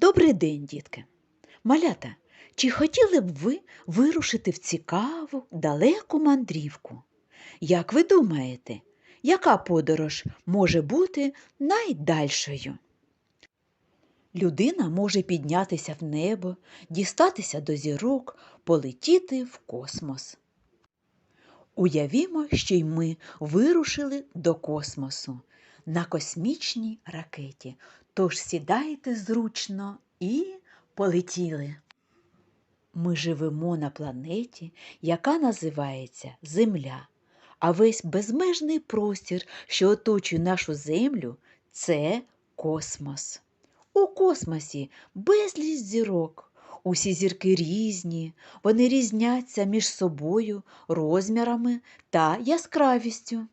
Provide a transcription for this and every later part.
Добрий день, дітки! Малята, чи хотіли б ви вирушити в цікаву, далеку мандрівку? Як ви думаєте, яка подорож може бути найдальшою? Людина може піднятися в небо, дістатися до зірок, полетіти в космос. Уявімо, що й ми вирушили до космосу на космічній ракеті. Тож сідайте зручно і полетіли. Ми живемо на планеті, яка називається Земля, а весь безмежний простір, що оточує нашу Землю, це космос. У космосі безліч зірок. Усі зірки різні, вони різняться між собою розмірами та яскравістю.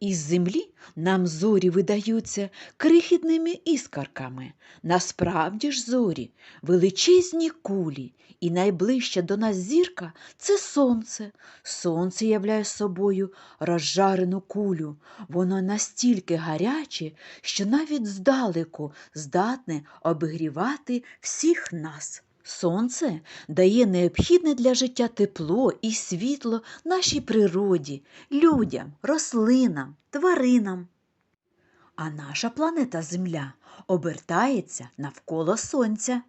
Із землі нам зорі видаються крихітними іскарками. Насправді ж зорі величезні кулі, і найближча до нас зірка це сонце. Сонце являє собою розжарену кулю. Воно настільки гаряче, що навіть здалеку здатне обігрівати всіх нас. Сонце дає необхідне для життя тепло і світло нашій природі, людям, рослинам, тваринам. А наша планета Земля обертається навколо Сонця.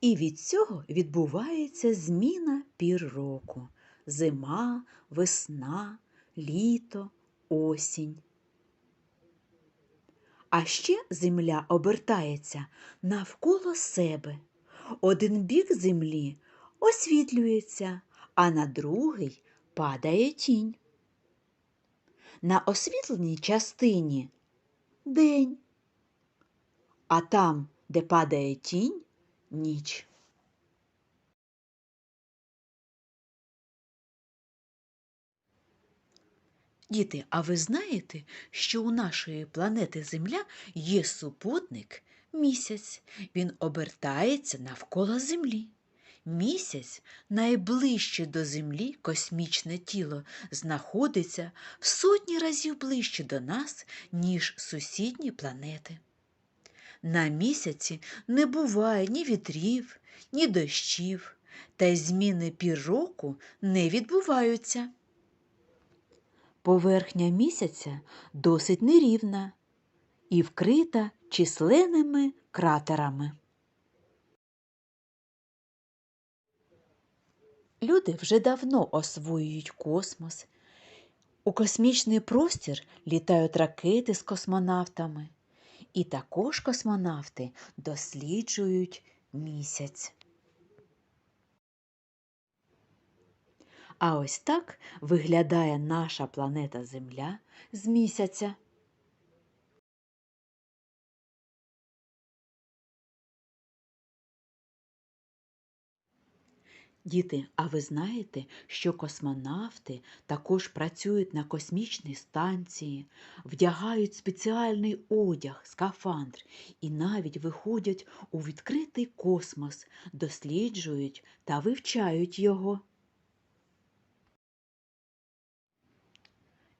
І від цього відбувається зміна пір року зима, весна, літо, осінь. А ще земля обертається навколо себе. Один бік землі освітлюється, а на другий падає тінь. На освітленій частині день, а там, де падає тінь, ніч. Діти, а ви знаєте, що у нашої планети Земля є супутник місяць. Він обертається навколо Землі. Місяць найближче до Землі космічне тіло знаходиться в сотні разів ближче до нас, ніж сусідні планети. На місяці не буває ні вітрів, ні дощів, та й зміни пір року не відбуваються. Поверхня місяця досить нерівна і вкрита численними кратерами. Люди вже давно освоюють космос. У космічний простір літають ракети з космонавтами, і також космонавти досліджують місяць. А ось так виглядає наша планета Земля з місяця. Діти, а ви знаєте, що космонавти також працюють на космічній станції, вдягають спеціальний одяг, скафандр і навіть виходять у відкритий космос, досліджують та вивчають його.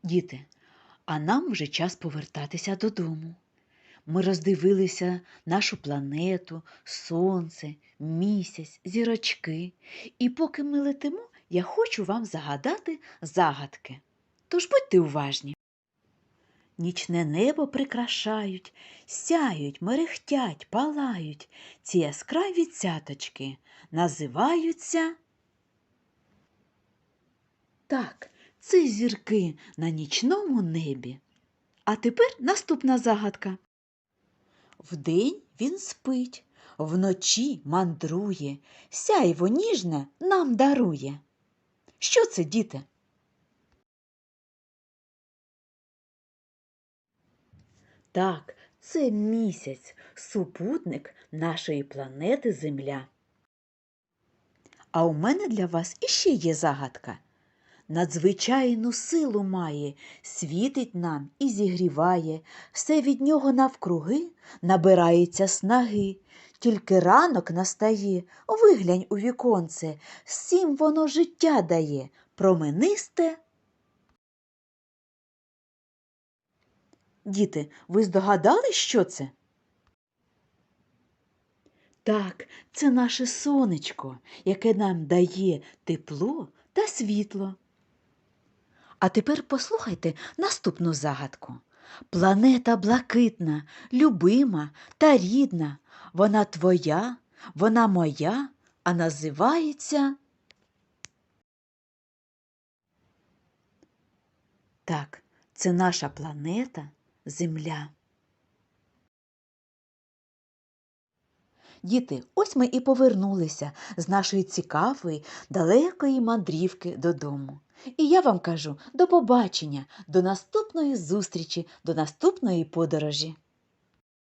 Діти, а нам вже час повертатися додому. Ми роздивилися нашу планету, сонце, місяць, зірочки. І поки ми летимо, я хочу вам загадати загадки. Тож будьте уважні. Нічне небо прикрашають, сяють, мерехтять, палають. Ці яскраві цяточки називаються. Так, це зірки на нічному небі. А тепер наступна загадка. Вдень він спить, вночі мандрує, сяйво ніжне нам дарує. Що це, діти? Так, це місяць, супутник нашої планети Земля. А у мене для вас іще є загадка. Надзвичайну силу має, світить нам і зігріває, все від нього навкруги набирається снаги. Тільки ранок настає, виглянь у віконце, всім воно життя дає, променисте. Діти, ви здогадались, що це? Так, це наше сонечко, яке нам дає тепло та світло. А тепер послухайте наступну загадку. Планета блакитна, любима та рідна. Вона твоя, вона моя, а називається. Так, це наша планета Земля. Діти, ось ми і повернулися з нашої цікавої, далекої мандрівки додому. І я вам кажу до побачення, до наступної зустрічі, до наступної подорожі.